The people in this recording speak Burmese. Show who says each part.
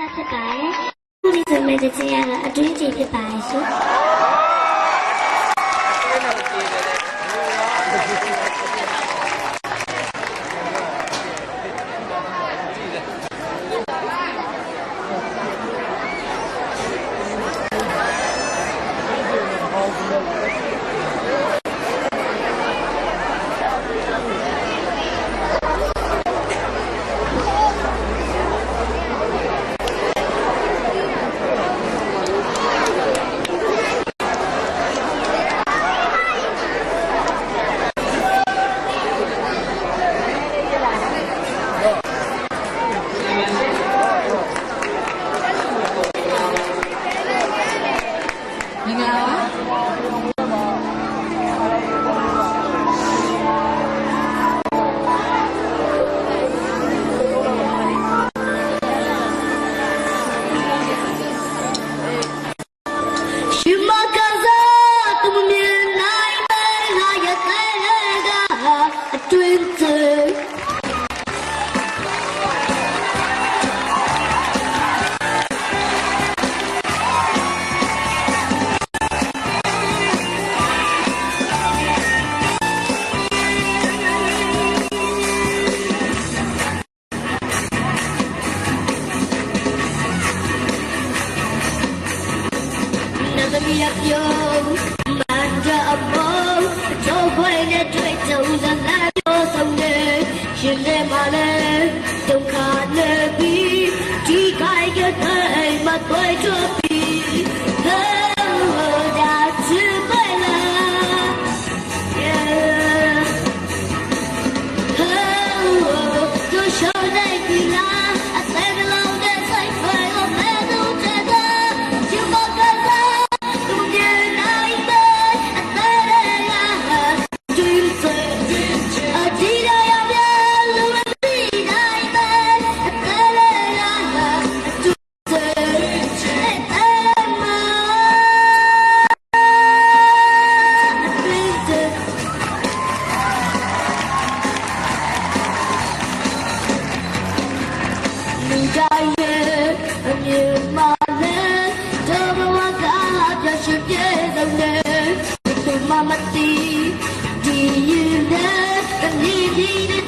Speaker 1: ဆက်ဖြစ်ပါတယ်။ဒီဆိုမဲ့တခြင်းရတာအတွင်းကြီးဖြစ်ပါရဲ့ရှင်။ Wow. သမီးရပြုံးမန္တအမောတော့ဘယ်နဲ့တွေ့ကြဦးစမ်းလာတော့ဆုံးနေရှင်နေမလဲဒုက္ခနဲ့ပြီးဒီခိုင်ရတဲ့အိမ်မှာတွေ့တော့ Lady.